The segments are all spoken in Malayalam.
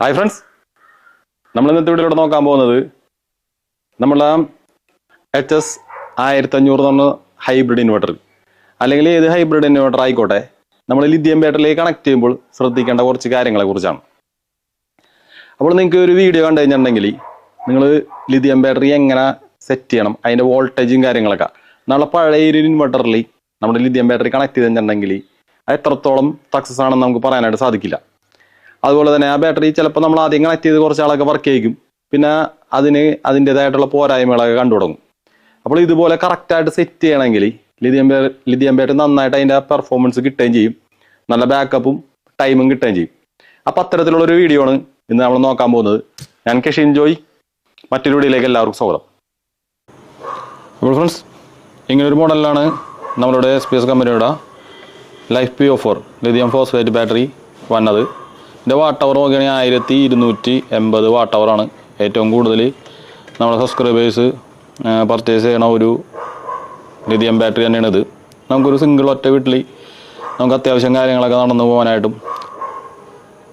ഹായ് ഫ്രണ്ട്സ് നമ്മൾ ഇന്നത്തെ വീഡിയോയിലൂടെ നോക്കാൻ പോകുന്നത് നമ്മൾ എച്ച് എസ് ആയിരത്തി അഞ്ഞൂറ് എന്ന് പറഞ്ഞ ഹൈബ്രിഡ് ഇൻവെർട്ടർ അല്ലെങ്കിൽ ഏത് ഹൈബ്രിഡ് ഇൻവെർട്ടർ ആയിക്കോട്ടെ നമ്മൾ ലിഥിയം ബാറ്ററിയിലേക്ക് കണക്ട് ചെയ്യുമ്പോൾ ശ്രദ്ധിക്കേണ്ട കുറച്ച് കാര്യങ്ങളെ കുറിച്ചാണ്. അപ്പോൾ നിങ്ങൾക്ക് ഒരു വീഡിയോ കണ്ടു കഴിഞ്ഞിട്ടുണ്ടെങ്കിൽ നിങ്ങൾ ലിഥിയം ബാറ്ററി എങ്ങനെ സെറ്റ് ചെയ്യണം അതിന്റെ വോൾട്ടേജും കാര്യങ്ങളൊക്കെ. നമ്മളെ പഴയ ഒരു ഇൻവെർട്ടറിൽ നമ്മുടെ ലിഥിയം ബാറ്ററി കണക്ട് ചെയ്തിട്ടുണ്ടെങ്കിൽ അത് എത്രത്തോളം സക്സസ് ആണെന്ന് നമുക്ക് പറയാനായിട്ട് സാധിക്കില്ല. അതുപോലെ തന്നെ ആ ബാറ്ററി ചിലപ്പോൾ നമ്മൾ ആദ്യം കണക്ട് ചെയ്ത് കുറച്ച് ആളൊക്കെ വർക്ക് ചെയ്യിക്കും. പിന്നെ അതിന് അതിന്റെതായിട്ടുള്ള പോരായ്മകളൊക്കെ കണ്ടു തുടങ്ങും. അപ്പോൾ ഇതുപോലെ കറക്റ്റായിട്ട് സെറ്റ് ചെയ്യണമെങ്കിൽ ലിഥിയം ബേ ലിഥിയം ബാറ്ററി നന്നായിട്ട് അതിന്റെ പെർഫോമൻസ് കിട്ടുകയും ചെയ്യും. നല്ല ബാക്കപ്പും ടൈമും കിട്ടുകയും ചെയ്യും. അപ്പോൾ അത്തരത്തിലുള്ളൊരു വീഡിയോ ആണ് ഇന്ന് നമ്മൾ നോക്കാൻ പോകുന്നത്. ഞാൻ കെഷിൻ ജോയ് മറ്റൊരു വീഡിയോയിലേക്ക് എല്ലാവർക്കും സ്വാഗതം. അപ്പോൾ ഫ്രണ്ട്സ് ഇങ്ങനൊരു മോഡലിലാണ് നമ്മളുടെ എസ് പി എസ് കമ്പനിയുടെ life P O four lithium phosphate battery വന്നത്. ഇതിന്റെ വാട്ട് അവർ നോക്കുകയാണെങ്കിൽ ആയിരത്തി ഇരുന്നൂറ്റി എൺപത് വാട്ട് അവറാണ് ഏറ്റവും കൂടുതൽ നമ്മുടെ സബ്സ്ക്രൈബേഴ്സ് പർച്ചേസ് ചെയ്യണ ഒരു ലിഥിയം ബാറ്ററി തന്നെയാണ് ഇത്. നമുക്കൊരു സിംഗിൾ ഒറ്റ വീട്ടിൽ നമുക്ക് അത്യാവശ്യം കാര്യങ്ങളൊക്കെ നടന്നു പോകാനായിട്ടും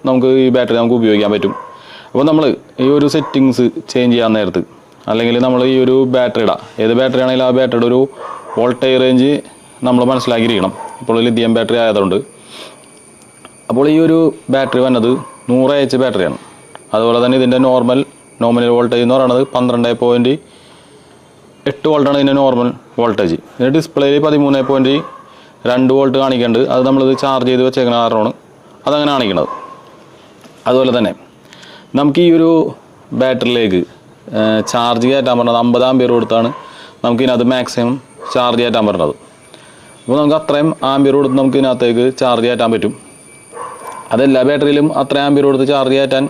നമുക്ക് ഈ ബാറ്ററി നമുക്ക് ഉപയോഗിക്കാൻ പറ്റും. അപ്പോൾ നമ്മൾ ഈ ഒരു സെറ്റിങ്സ് ചേഞ്ച് ചെയ്യാൻ നേരത്ത് അല്ലെങ്കിൽ നമ്മൾ ഈ ഒരു ബാറ്ററിയുടെ ഏത് ബാറ്ററി ആണെങ്കിലും ആ ബാറ്ററിയുടെ ഒരു വോൾട്ടേജ് റേഞ്ച് നമ്മൾ മനസ്സിലാക്കിയിരിക്കണം. ഇപ്പോൾ ലിഥിയം ബാറ്ററി ആയതുകൊണ്ട്. അപ്പോൾ ഈ ഒരു ബാറ്ററി വന്നത് നൂറ് എച്ച് ബാറ്ററിയാണ് അതുപോലെ തന്നെ ഇതിന്റെ നോർമൽ നോമിനൽ വോൾട്ടേജ് എന്ന് പറയുന്നത് പന്ത്രണ്ട് പോയിന്റ് എട്ട് വോൾട്ടാണ് ഇതിന്റെ നോർമൽ വോൾട്ടേജ് ഇതിന്റെ ഡിസ്പ്ലേയിൽ പതിമൂന്ന് പോയിന്റ് രണ്ട് വോൾട്ട് കാണിക്കേണ്ടത് അത് നമ്മളിത് ചാർജ് ചെയ്ത് വെച്ചേക്കുന്ന കാരണമാണ് അതങ്ങനെ കാണിക്കുന്നത്. അതുപോലെ തന്നെ നമുക്ക് ഈ ഒരു ബാറ്ററിയിലേക്ക് ചാർജ് കയറ്റാൻ പറഞ്ഞത് അമ്പത് ആമ്പിയർ കൊടുത്താണ് നമുക്കിതിനകത്ത് മാക്സിമം ചാർജ് കയറ്റാൻ പറഞ്ഞത്. അപ്പോൾ നമുക്ക് അത്രയും ആംബിയർ കൊടുത്ത് നമുക്ക് ഇതിനകത്തേക്ക് ചാർജ് കയറ്റാൻ പറ്റും. അതെല്ലാ ബാറ്ററിയിലും അത്ര ആംബിയർ കൊടുത്ത് ചാർജ് കയറ്റാൻ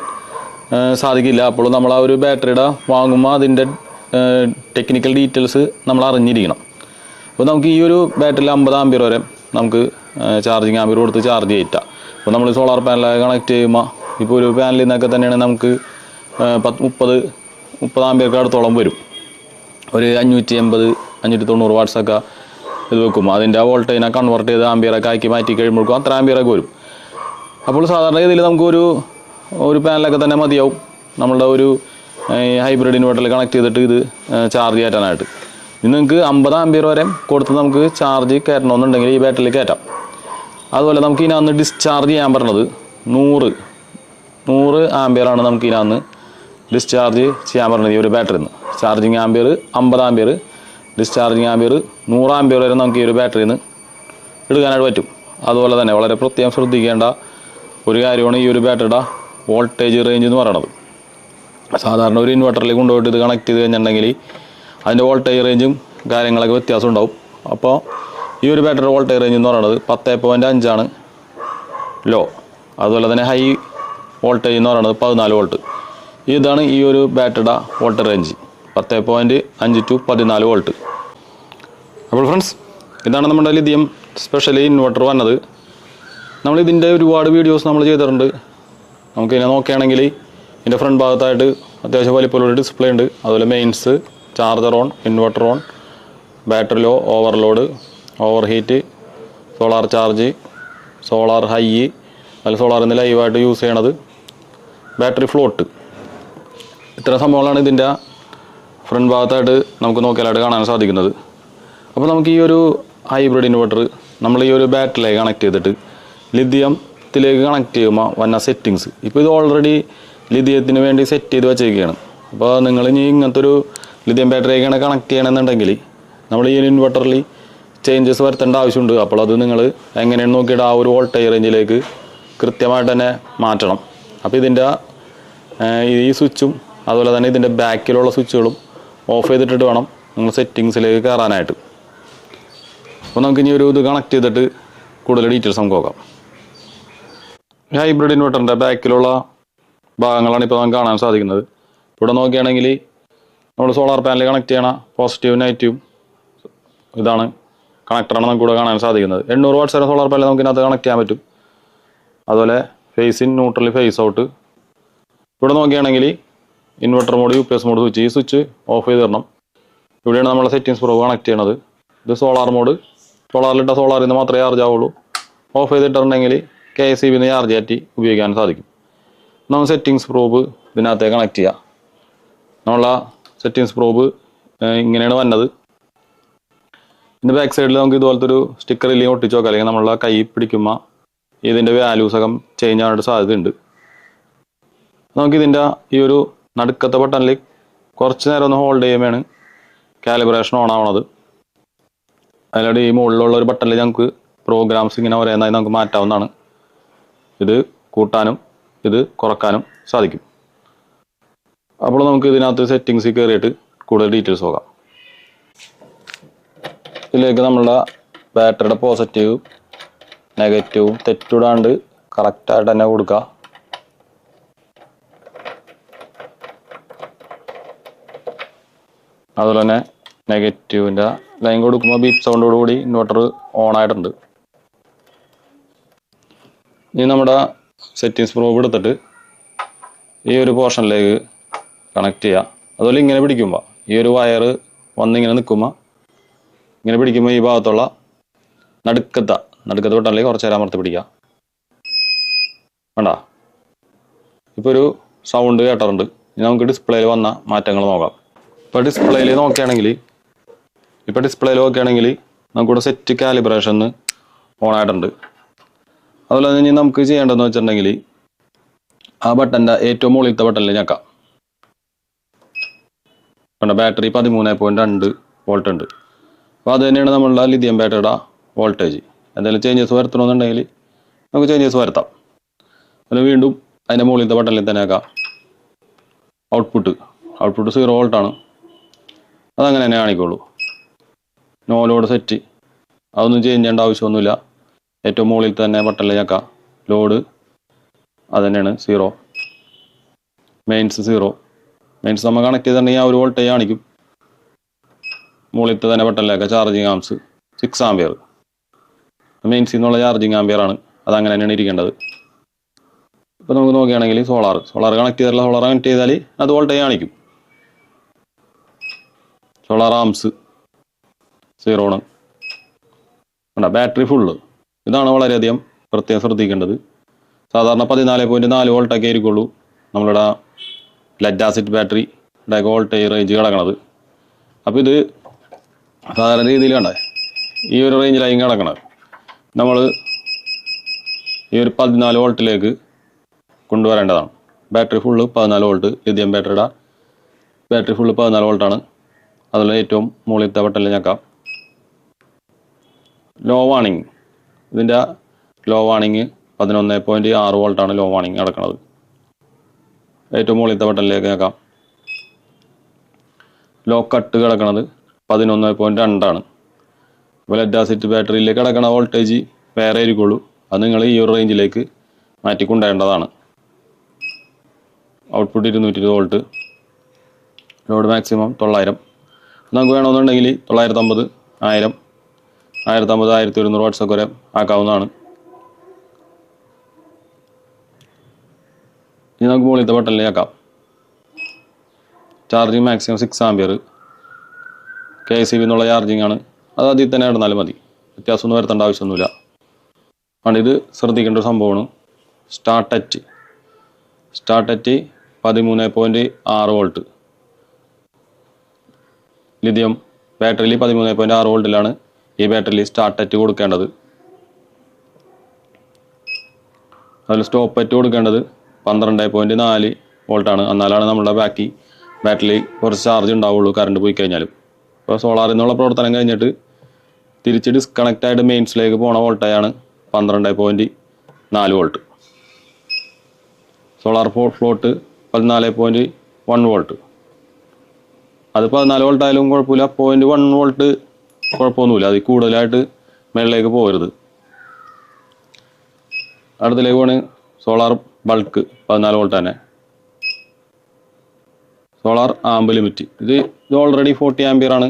സാധിക്കില്ല. അപ്പോൾ നമ്മൾ ആ ഒരു ബാറ്ററിയുടെ വാങ്ങുമ്പോൾ അതിന്റെ ടെക്നിക്കൽ ഡീറ്റെയിൽസ് നമ്മൾ അറിഞ്ഞിരിക്കണം. അപ്പോൾ നമുക്ക് ഈ ഒരു ബാറ്ററിയിൽ അമ്പത് ആംബിയർ വരെ നമുക്ക് ചാർജിങ് ആംബിയർ കൊടുത്ത് ചാർജ് കയറ്റാം. അപ്പോൾ നമ്മൾ സോളാർ പാനലൊക്കെ കണക്ട് ചെയ്യുമ്പോൾ ഇപ്പോൾ ഒരു പാനലിൽ നിന്നൊക്കെ തന്നെയാണ് നമുക്ക് പത്ത് മുപ്പത് മുപ്പത് ആംബിയർക്ക് അടുത്തോളം വരും. ഒരു അഞ്ഞൂറ്റി എൺപത് അഞ്ഞൂറ്റി തൊണ്ണൂറ് വാട്ട്സൊക്കെ ഇത് വെക്കും. അതിന്റെ വോൾട്ടേജിനെ കൺവേർട്ട് ചെയ്ത് ആംബിയറൊക്കെ ആക്കി മാറ്റി കഴിയുമ്പോഴേക്കും അത്ര ആംബിയറൊക്കെ വരും. അപ്പോൾ സാധാരണഗതിയിൽ നമുക്കൊരു ഒരു പാനലൊക്കെ തന്നെ മതിയാവും. നമ്മളുടെ ഒരു ഹൈബ്രിഡ് ഇൻവെർട്ടറിൽ കണക്ട് ചെയ്തിട്ട് ഇത് ചാർജ് കയറ്റാനായിട്ട്. ഇനി നിങ്ങൾക്ക് അമ്പത് ആംബിയർ വരെ കൊടുത്ത് നമുക്ക് ചാർജ് കയറ്റണമെന്നുണ്ടെങ്കിൽ ഈ ബാറ്ററിയിൽ കയറ്റാം. അതുപോലെ നമുക്ക് ഇതിനകത്ത് ഡിസ്ചാർജ് ചെയ്യാൻ പറഞ്ഞത് നൂറ് നൂറ് ആമ്പിയറാണ് നമുക്ക് ഇതിനകത്ത് ഡിസ്ചാർജ് ചെയ്യാൻ പറഞ്ഞത് ഈ ഒരു ബാറ്ററിയിൽ നിന്ന് ചാർജിങ് ആംബിയർ അമ്പത് ആംബിയർ ഡിസ്ചാർജിങ് ആംബിയർ നൂറ് ആംബിയർ വരെ നമുക്ക് ഈ ഒരു ബാറ്ററിയിൽ നിന്ന് എടുക്കാനായിട്ട് പറ്റും. അതുപോലെ തന്നെ വളരെ പ്രത്യേകം ശ്രദ്ധിക്കേണ്ട ഒരു കാര്യമാണ് ഈ ഒരു ബാറ്ററിയുടെ വോൾട്ടേജ് റേഞ്ച് എന്ന് പറയുന്നത് സാധാരണ ഒരു ഇൻവെർട്ടറിൽ കൊണ്ടുപോയിട്ട് ഇത് കണക്ട് ചെയ്ത് കഴിഞ്ഞിട്ടുണ്ടെങ്കിൽ അതിന്റെ വോൾട്ടേജ് റേഞ്ചും കാര്യങ്ങളൊക്കെ വ്യത്യാസം ഉണ്ടാവും. അപ്പോൾ ഈ ഒരു ബാറ്ററി വോൾട്ടേജ് റേഞ്ച് എന്ന് പറയുന്നത് പത്ത് പോയിന്റ് അഞ്ചാണ് ലോ. അതുപോലെ തന്നെ ഹൈ വോൾട്ടേജ് എന്ന് പറയുന്നത് പതിനാല് വോൾട്ട് ഇതാണ് ഈ ഒരു ബാറ്ററിയുടെ വോൾട്ടേജ് റേഞ്ച് പത്ത് പോയിന്റ് അഞ്ച് ടു പതിനാല് വോൾട്ട് അപ്പോൾ ഫ്രണ്ട്സ് ഇതാണ് നമ്മുടെ ലിഥിയം സ്പെഷ്യലി ഇൻവെർട്ടർ വന്നത്. നമ്മൾ ഇതിന്റെ ഒരുപാട് വീഡിയോസ് നമ്മൾ ചെയ്തിട്ടുണ്ട്. നമുക്ക് ഇതിനെ നോക്കുകയാണെങ്കിൽ ഇതിന്റെ ഫ്രണ്ട് ഭാഗത്തായിട്ട് അത്യാവശ്യം വലിപ്പമുള്ള ഡിസ്പ്ലേ ഉണ്ട്. അതുപോലെ mains charger on inverter on battery low overload over heat solar charge solar high അതിൽ സോളാർ ഇന്ന് ലൈവായിട്ട് യൂസ് ചെയ്യണത് ബാറ്ററി ഫ്ലോട്ട് ഇത്ര സംഭവങ്ങളാണ് ഇതിന്റെ ഫ്രണ്ട് ഭാഗത്തായിട്ട് നമുക്ക് നോക്കിയാലായിട്ട് കാണാൻ സാധിക്കുന്നത്. അപ്പോൾ നമുക്ക് ഈ ഒരു ഹൈബ്രിഡ് ഇൻവെർട്ടർ നമ്മൾ ഈ ഒരു ബാറ്ററിയിലേക്ക് കണക്ട് ചെയ്തിട്ട് ലിഥിയത്തിലേക്ക് കണക്ട് ചെയ്യുമ്പോൾ വന്ന സെറ്റിങ്സ് ഇപ്പോൾ ഇത് ഓൾറെഡി ലിഥിയത്തിന് വേണ്ടി സെറ്റ് ചെയ്ത് വെച്ചേക്കുകയാണ് അപ്പോൾ നിങ്ങൾ ഇനി ഇങ്ങനത്തെ ഒരു ലിഥിയം ബാറ്ററിയൊക്കെയാണ് കണക്ട് ചെയ്യണമെന്നുണ്ടെങ്കിൽ നമ്മൾ ഈ ഇൻവെർട്ടറിൽ ചേഞ്ചസ് വരുത്തേണ്ട ആവശ്യമുണ്ട്. അപ്പോൾ അത് നിങ്ങൾ എങ്ങനെയാണ് നോക്കിയിട്ട് ആ ഒരു വോൾട്ടേജ് റേഞ്ചിലേക്ക് കൃത്യമായിട്ട് തന്നെ മാറ്റണം. അപ്പോൾ ഇതിന്റെ ഈ സ്വിച്ചും അതുപോലെ തന്നെ ഇതിന്റെ ബാക്കിലുള്ള സ്വിച്ചുകളും ഓഫ് ചെയ്തിട്ടിട്ട് വേണം നിങ്ങൾ സെറ്റിങ്സിലേക്ക് കയറാനായിട്ട് അപ്പോൾ നമുക്ക് ഇനി ഒരു ഇത് കണക്ട് ചെയ്തിട്ട് കൂടുതൽ ഡീറ്റെയിൽസ് നമുക്ക് നോക്കാം. ഹൈബ്രിഡ് ഇൻവെർട്ടറിന്റെ ബാക്കിലുള്ള ഭാഗങ്ങളാണ് ഇപ്പോൾ നമുക്ക് കാണാൻ സാധിക്കുന്നത്. ഇവിടെ നോക്കുകയാണെങ്കിൽ നമ്മൾ സോളാർ പാനൽ കണക്ട് ചെയ്യണ പോസിറ്റീവ് നെഗറ്റീവ് ഇതാണ് കണക്ടറാണ് നമുക്ക് ഇവിടെ കാണാൻ സാധിക്കുന്നത്. എണ്ണൂറ് വാട്ട്സ് വരെ സോളാർ പാനൽ നമുക്ക് ഇതിനകത്ത് കണക്ട് ചെയ്യാൻ പറ്റും. അതുപോലെ phase in neutral phase out ഇവിടെ നോക്കുകയാണെങ്കിൽ inverter mode U P S mode switch ഈ സ്വിച്ച് ഓഫ് ചെയ്ത് തരണം ഇവിടെയാണ് നമ്മളെ സെറ്റിങ്സ് പ്രൂവ് കണക്ട് ചെയ്യണത്. ഇത് സോളാർ മോഡ് സോളാറിലിട്ട സോളാറിൽ നിന്ന് മാത്രമേ ചാർജ് ആവുള്ളൂ. ഓഫ് ചെയ്തിട്ടുണ്ടെങ്കിൽ കെ എസ് സി ബിന്ന് ചാർജ് കയറ്റി ഉപയോഗിക്കാൻ സാധിക്കും. നമ്മൾ സെറ്റിങ്സ് പ്രോബ് ഇതിനകത്ത് കണക്ട് ചെയ്യുക നമ്മളെ സെറ്റിങ്സ് പ്രോബ് ഇങ്ങനെയാണ് വന്നത്. ഇതിന്റെ ബാക്ക് സൈഡിൽ നമുക്ക് ഇതുപോലത്തെ ഒരു സ്റ്റിക്കർ ഇല്ലെങ്കിൽ ഒട്ടിച്ച് അല്ലെങ്കിൽ നമ്മളെ കൈ പിടിക്കുമ്പോൾ ഇതിന്റെ വാല്യൂസ് ഒക്കെ ചേഞ്ച് ആവാനായിട്ട് സാധ്യതയുണ്ട്. നമുക്ക് ഇതിന്റെ ഈ ഒരു നടുക്കത്തെ ബട്ടണിൽ കുറച്ച് നേരം ഒന്ന് ഹോൾഡ് ചെയ്യുമ്പോഴാണ് കാലിബ്രേഷൻ ഓൺ ആവണത്. അതിലൂടെ ഈ മുകളിലുള്ള ഒരു ബട്ടണിൽ നമുക്ക് പ്രോഗ്രാംസ് ഇങ്ങനെ പറയുന്നതായി നമുക്ക് മാറ്റാവുന്നതാണ്. ഇത് കൂട്ടാനും ഇത് കുറക്കാനും സാധിക്കും. അപ്പോൾ നമുക്ക് ഇതിനകത്ത് സെറ്റിങ്സിൽ കയറിയിട്ട് കൂടുതൽ ഡീറ്റെയിൽസ് നോക്കാം. ഇതിലേക്ക് നമ്മളുടെ ബാറ്ററിയുടെ പോസിറ്റീവ് നെഗറ്റീവും തെറ്റിടാണ്ട് കറക്റ്റായിട്ട് തന്നെ കൊടുക്കുക. അതുപോലെ തന്നെ നെഗറ്റീവിന്റെ ലൈൻ കൊടുക്കുമ്പോൾ ബീപ്പ് സൗണ്ടോടുകൂടി ഇൻവെർട്ടർ ഓൺ ആയിട്ടുണ്ട്. ഇനി നമ്മുടെ സെറ്റിങ്സ് പ്രോബ് എടുത്തിട്ട് ഈ ഒരു പോർഷനിലേക്ക് കണക്ട് ചെയ്യുക അതുപോലെ ഇങ്ങനെ പിടിക്കുമ്പോൾ ഈ ഒരു വയർ വന്നിങ്ങനെ നിൽക്കുമ്പോൾ ഇങ്ങനെ പിടിക്കുമ്പോൾ ഈ ഭാഗത്തുള്ള നടുക്കത്ത നടുക്കത്ത് ബട്ടണിലേക്ക് കുറച്ച് നേരം അമർത്തി പിടിക്കുക വേണ്ട ഇപ്പോൾ ഒരു സൗണ്ട് കേട്ടിട്ടുണ്ട്. ഇനി നമുക്ക് ഡിസ്പ്ലേയിൽ വന്ന മാറ്റങ്ങൾ നോക്കാം. ഇപ്പോൾ ഡിസ്പ്ലേയിൽ നോക്കുകയാണെങ്കിൽ ഇപ്പോൾ ഡിസ്പ്ലേയിൽ നോക്കുകയാണെങ്കിൽ നമുക്കിവിടെ സെറ്റ് കാലിബ്രേഷൻ ഓൺ ആയിട്ടുണ്ട്. അതുപോലെ തന്നെ നമുക്ക് ചെയ്യേണ്ടതെന്ന് വെച്ചിട്ടുണ്ടെങ്കിൽ ആ ബട്ടന്റെ ഏറ്റവും മുകളിലത്തെ ബട്ടണിൽ ഞെക്കാം കണ്ട? ബാറ്ററി പതിമൂന്ന് പോയിന്റ് രണ്ട് വോൾട്ട് ഉണ്ട്. അപ്പോൾ അത് തന്നെയാണ് നമ്മളുടെ ലിഥിയം ബാറ്ററിയുടെ വോൾട്ടേജ് എന്തെങ്കിലും ചേഞ്ചസ് വരുത്തണമെന്നുണ്ടെങ്കിൽ നമുക്ക് ചേഞ്ചസ് വരുത്താം. അതിന് വീണ്ടും അതിന്റെ മുകളിലത്തെ ബട്ടണിൽ തന്നെ ആക്കാം ഔട്ട്പുട്ട് ഔട്ട്പുട്ട് സീറോ വോൾട്ടാണ് അതങ്ങനെ തന്നെ കാണിക്കുള്ളൂ. നോ ലോഡ് സെറ്റ് അതൊന്നും ചേഞ്ച് ചെയ്യേണ്ട ആവശ്യമൊന്നുമില്ല. ഏറ്റവും മുകളിൽ തന്നെ ബട്ടണിൽ ഞെക്കാം ലോഡ് അത് തന്നെയാണ് സീറോ മെയിൻസ് സീറോ മെയിൻസ് നമ്മൾ കണക്ട് ചെയ്തിട്ടുണ്ടെങ്കിൽ ആ ഒരു വോൾട്ടേജ് കാണിക്കും. മുകളിലത്തെ തന്നെ ബട്ടണിലേക്ക് ചാർജിങ് ആംസ് സിക്സ് ആംബിയർ മെയിൻസിൽ നിന്നുള്ള ചാർജിങ് ആംപിയർ ആണ്. അത് അങ്ങനെ തന്നെയാണ് ഇരിക്കേണ്ടത്. ഇപ്പോൾ നമുക്ക് നോക്കുകയാണെങ്കിൽ സോളാർ സോളാർ കണക്ട് ചെയ്തിട്ടുള്ള സോളാർ കണക്ട് ചെയ്താൽ അത് വോൾട്ടേജ് കാണിക്കും. സോളാർ ആംസ് സീറോ ആണ്. ബാറ്ററി ഫുള്ള് ഇതാണ് വളരെയധികം പ്രത്യേകം ശ്രദ്ധിക്കേണ്ടത്. സാധാരണ പതിനാല് പോയിന്റ് നാല് വോൾട്ടൊക്കെ ആയിരിക്കുള്ളൂ നമ്മളുടെ ലെഡ് ആസിഡ് ബാറ്ററിയുടെ വോൾട്ടേജ് റേഞ്ച് കിടക്കണത്. അപ്പോൾ ഇത് സാധാരണ രീതിയിൽ കണ്ടേ? ഈ ഒരു റേഞ്ചിലായി കിടക്കണത്. നമ്മൾ ഈ ഒരു പതിനാല് വോൾട്ടിലേക്ക് കൊണ്ടുവരേണ്ടതാണ്. ബാറ്ററി ഫുള്ള് പതിനാല് വോൾട്ട് ലിഥിയം ബാറ്ററിയുടെ ബാറ്ററി ഫുള്ള് പതിനാല് വോൾട്ടാണ് അതിൽ ഏറ്റവും മുകളിലത്തെ ബട്ടണിൽ ഞെക്കാം. ലോ വാണിംഗ് ഇതിന്റെ ലോ വാണിങ് പതിനൊന്ന് പോയിന്റ് ആറ് വോൾട്ടാണ് ലോ വാണിങ് നടക്കുന്നത്. ഏറ്റവും മുകളിലത്തെ ബട്ടണിലേക്ക് നോക്കാം ലോ കട്ട് കിടക്കുന്നത് പതിനൊന്ന് പോയിന്റ് രണ്ടാണ് അപ്പോൾ ലെഡ് ആസിറ്റ് ബാറ്ററിയിലേക്ക് കിടക്കുന്ന വോൾട്ടേജ് വേറെ ആയിരിക്കുള്ളൂ. അത് നിങ്ങൾ ഈ ഒരു റേഞ്ചിലേക്ക് മാറ്റിക്കൊണ്ടേണ്ടതാണ്. ഔട്ട്പുട്ട് ഇരുന്നൂറ്റി ഇരുപത് വോൾട്ട് ലോഡ് മാക്സിമം തൊള്ളായിരം. നമുക്ക് വേണമെന്നുണ്ടെങ്കിൽ തൊള്ളായിരത്തമ്പത് ആയിരം ആയിരത്തമ്പത് ആയിരത്തി ഒരുന്നൂറ് വാട്സപ്പ് വരെ ആക്കാവുന്നതാണ്. ഇനി നമുക്ക് മുകളിലത്തെ ബട്ടണിലേക്കാം charging maximum six ampere K C B എന്നുള്ള ചാർജിങ് ആണ്. അത് അതിൽ തന്നെ ഇടുന്നാലും മതി. വ്യത്യാസമൊന്നും വരുത്തേണ്ട ആവശ്യമൊന്നുമില്ല. അതുകൊണ്ട് ഇത് ശ്രദ്ധിക്കേണ്ട ഒരു സംഭവമാണ്. സ്റ്റാർട്ട് അറ്റ് സ്റ്റാർട്ട് അറ്റ് പതിമൂന്ന് പോയിന്റ് ആറ് വോൾട്ട് ലിഥിയം ബാറ്ററിയിൽ പതിമൂന്ന് പോയിന്റ് ആറ് വോൾട്ടിലാണ് ഈ ബാറ്ററിയിൽ സ്റ്റാർട്ട് അറ്റ് കൊടുക്കേണ്ടത്. അതിൽ സ്റ്റോപ്പ് അറ്റ് കൊടുക്കേണ്ടത് പന്ത്രണ്ട് പോയിന്റ് നാല് വോൾട്ടാണ് എന്നാലാണ് നമ്മുടെ ബാക്കി ബാറ്ററിയിൽ കുറച്ച് ചാർജ് ഉണ്ടാവുള്ളൂ കറണ്ട് പോയി കഴിഞ്ഞാലും. ഇപ്പോൾ സോളാറിൽ നിന്നുള്ള പ്രവർത്തനം കഴിഞ്ഞിട്ട് തിരിച്ച് ഡിസ്കണക്റ്റ് ആയിട്ട് മെയിൻസിലേക്ക് പോണ വോൾട്ടേജാണ് പന്ത്രണ്ട് പോയിന്റ് നാല് വോൾട്ട് സോളാർ ഫോ ഫ്ലോട്ട് പതിനാല് പോയിന്റ് വൺ വോൾട്ട് അത് പതിനാല് വോൾട്ടായാലും കുഴപ്പമില്ല. പോയിന്റ് വൺ വോൾട്ട് കുഴപ്പമൊന്നുമില്ല. അതിൽ കൂടുതലായിട്ട് മേളിലേക്ക് പോകരുത്. അടുത്തിലേക്ക് പോണ് സോളാർ ബൾക്ക് പതിനാല് വോൾട്ട് തന്നെ. Solar amp limit. ഇത് ഇത് ഓൾറെഡി ഫോർട്ടി ആംബിയർ ആണ്.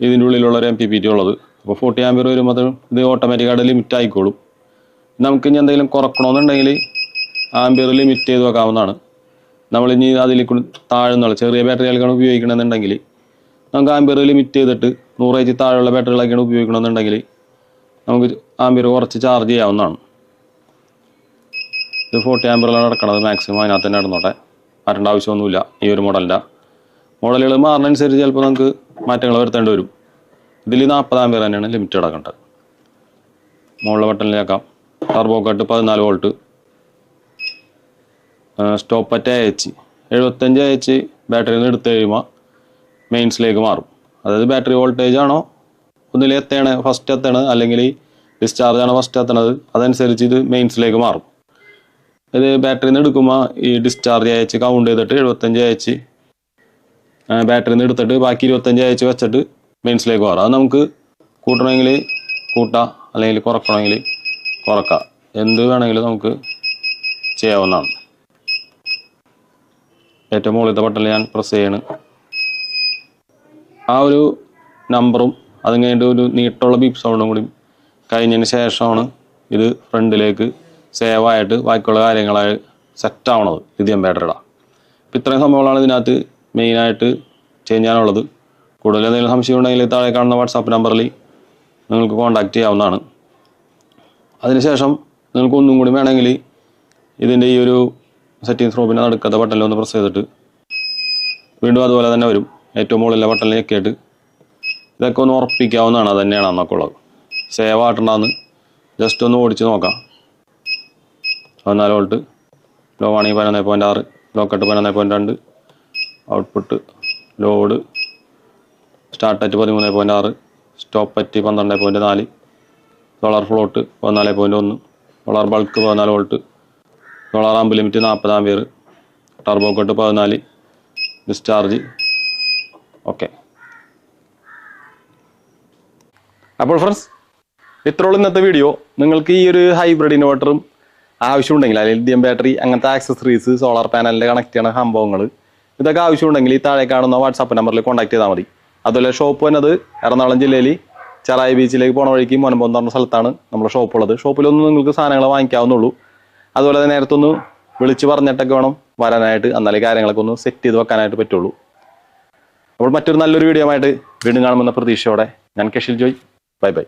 ഇതിന്റെ ഉള്ളിലുള്ള ഒരു എം പി പി ടി ഉള്ളത്. അപ്പോൾ ഫോർട്ടി ആംബിയർ വരുമ്പോൾ ഇത് ഓട്ടോമാറ്റിക്കായിട്ട് ലിമിറ്റ് ആയിക്കോളും. നമുക്ക് ഇനി എന്തെങ്കിലും കുറക്കണമെന്നുണ്ടെങ്കിൽ ആംബിയർ ലിമിറ്റ് ചെയ്ത് വെക്കാവുന്നതാണ്. നമ്മൾ ഇനി അതിൽ താഴ്ന്നുള്ള ചെറിയ ബാറ്ററി ബാറ്ററികളൊക്കെയാണ് ഉപയോഗിക്കണമെന്നുണ്ടെങ്കിൽ നമുക്ക് ആംബിയർ ലിമിറ്റ് ചെയ്തിട്ട് നൂറ് എച്ച് താഴെയുള്ള ബാറ്ററികളൊക്കെയാണ് ഉപയോഗിക്കണമെന്നുണ്ടെങ്കിൽ നമുക്ക് ആംബിയർ കുറച്ച് ചാർജ് ചെയ്യാവുന്നതാണ്. ഇത് ഫോർട്ടി ആംബിയറിലാണ് നടക്കുന്നത് മാക്സിമം അതിനകത്ത് തന്നെ നടന്നോട്ടെ. മാറ്റേണ്ട ആവശ്യമൊന്നുമില്ല ഈ ഒരു മോഡലിന്റെ മോഡലുകൾ മാറുന്നതനുസരിച്ച് ചിലപ്പോൾ നമുക്ക് മാറ്റങ്ങൾ വരുത്തേണ്ടി വരും. ഇതിൽ നാൽപ്പത് ആംബിയർ തന്നെയാണ് ലിമിറ്റ് കിടക്കേണ്ടത് മുകളിലെ ബട്ടണിലേക്കാം ടർബോ കട്ട് പതിനാല് വോൾട്ട് സ്റ്റോപ്പ് അറ്റ് എച്ച് എഴുപത്തഞ്ച് എച്ച് ബാറ്ററിയിൽ നിന്ന് എടുത്തു കഴിയുമ്പോൾ മെയിൻസിലേക്ക് മാറും. അതായത് ബാറ്ററി വോൾട്ടേജ് ആണോ? ഒന്നിൽ എത്തണ ഫസ്റ്റ് എത്തണ അല്ലെങ്കിൽ ഡിസ്ചാർജ് ആണോ ഫസ്റ്റ് എത്തണത് അതനുസരിച്ച് ഇത് മെയിൻസിലേക്ക് മാറും. ഇത് ബാറ്ററിയിൽ നിന്ന് എടുക്കുമ്പോൾ ഈ ഡിസ്ചാർജ് അയച്ച് കൗണ്ട് ചെയ്തിട്ട് എഴുപത്തഞ്ച് അയച്ച് ബാറ്ററിയിൽ നിന്ന് എടുത്തിട്ട് ബാക്കി ഇരുപത്തഞ്ച് അയച്ച് വെച്ചിട്ട് മെയിൻസിലേക്ക് മാറും. അത് നമുക്ക് കൂട്ടണമെങ്കിൽ കൂട്ടാം അല്ലെങ്കിൽ കുറക്കണമെങ്കിൽ കുറക്കാം. എന്ത് വേണമെങ്കിലും നമുക്ക് ചെയ്യാവുന്നതാണ്. ഏറ്റവും മുകളിലത്തെ ബട്ടൺ ഞാൻ പ്രസ് ചെയ്യാണ്. ആ ഒരു നമ്പറും അതും കഴിഞ്ഞിട്ട് ഒരു നീട്ടുള്ള ബീപ് സൗണ്ടും കൂടി കഴിഞ്ഞതിന് ശേഷമാണ് ഇത് ഫ്രണ്ടിലേക്ക് സേവ് ആയിട്ട് ബാക്കിയുള്ള കാര്യങ്ങളായി സെറ്റ് ആവണത് ലിഥിയം ബാറ്ററിയുടെ അപ്പം ഇത്രയും സംഭവങ്ങളാണ് ഇതിനകത്ത് മെയിനായിട്ട് ചെയ്യാനുള്ളത്. കൂടുതൽ എന്തെങ്കിലും സംശയം ഉണ്ടെങ്കിൽ താഴെ കാണുന്ന വാട്സാപ്പ് നമ്പറിൽ നിങ്ങൾക്ക് കോൺടാക്റ്റ് ചെയ്യാവുന്നതാണ്. അതിനുശേഷം നിങ്ങൾക്ക് ഒന്നും കൂടി വേണമെങ്കിൽ ഇതിന്റെ ഈ ഒരു സെറ്റിംഗ്സ് റൂമിന്റെ നടുക്കത്തെ ബട്ടണിൽ ഒന്ന് പ്രസ് ചെയ്തിട്ട് വീണ്ടും അതുപോലെ തന്നെ വരും. ഏറ്റവും മുകളിലെ ബട്ടണിലേക്ക് ഞെക്കിയിട്ട് ഇതൊക്കെ ഒന്ന് ഉറപ്പിക്കാവുന്നതാണ് അത് തന്നെയാണ് അന്നൊക്കെ ഉള്ളത്. സേവ് ആട്ടണ്ടെന്ന് ജസ്റ്റ് ഒന്ന് ഓടിച്ച് നോക്കാം. പതിനാല് വോൾട്ട് ലോ ആണെങ്കിൽ പതിനൊന്ന് പോയിന്റ് ആറ് ലോ കട്ട് പതിനൊന്ന് പോയിന്റ് രണ്ട് ഔട്ട്പുട്ട് ലോഡ് സ്റ്റാർട്ട് അറ്റ് പതിമൂന്ന് പോയിന്റ് ആറ് സ്റ്റോപ്പ് അറ്റ് പന്ത്രണ്ട് പോയിന്റ് നാല് സോളാർ ഫ്ലോട്ട് പതിനാല് പോയിന്റ് ഒന്ന് സോളാർ ബൾക്ക് പതിനാല് വോൾട്ട് സോളാർ ആമ്പ് ലിമിറ്റ് നാൽപ്പത് പേർ ടർബോ കട്ട് പതിനാല് ഡിസ്ചാർജ് ഓക്കെ അപ്പോൾ ഫ്രണ്ട്സ് ഇത്രയുള്ള ഇന്നത്തെ വീഡിയോ നിങ്ങൾക്ക് ഈ ഒരു ഹൈബ്രിഡ് ഇൻവേർട്ടറും ആവശ്യമുണ്ടെങ്കിൽ അല്ലെങ്കിൽ ലിഥിയം ബാറ്ററി അങ്ങനത്തെ ആക്സസറീസ് സോളാർ പാനലിൽ കണക്ട് ചെയ്യണ സംഭവങ്ങൾ ഇതൊക്കെ ആവശ്യമുണ്ടെങ്കിൽ ഈ താഴെ കാണുന്ന വാട്സാപ്പ് നമ്പറിൽ കോൺടാക്ട് ചെയ്താൽ മതി. അതുപോലെ ഷോപ്പ് വന്നത് എറണാകുളം ജില്ലയിൽ ചെറായി ബീച്ചിലേക്ക് പോണ വഴിക്ക് മുനമ്പം എന്ന് പറഞ്ഞ സ്ഥലത്താണ് നമ്മുടെ ഷോപ്പ് ഉള്ളത്. ഷോപ്പിലൊന്നും നിങ്ങൾക്ക് സാധനങ്ങൾ വാങ്ങിക്കാവുന്നുള്ളൂ. അതുപോലെ തന്നെ നേരത്തെ ഒന്ന് വിളിച്ച് പറഞ്ഞിട്ടൊക്കെ വേണം വരാനായിട്ട്. എന്നാലേ കാര്യങ്ങളൊക്കെ ഒന്ന് സെറ്റ് ചെയ്ത് വെക്കാനായിട്ട് പറ്റുള്ളൂ. അപ്പോൾ മറ്റൊരു നല്ലൊരു വീഡിയോ ആയിട്ട് വീണ്ടും കാണുമെന്ന പ്രതീക്ഷയോടെ ഞാൻ കെഷിൽ ജോയ്. Bye bye.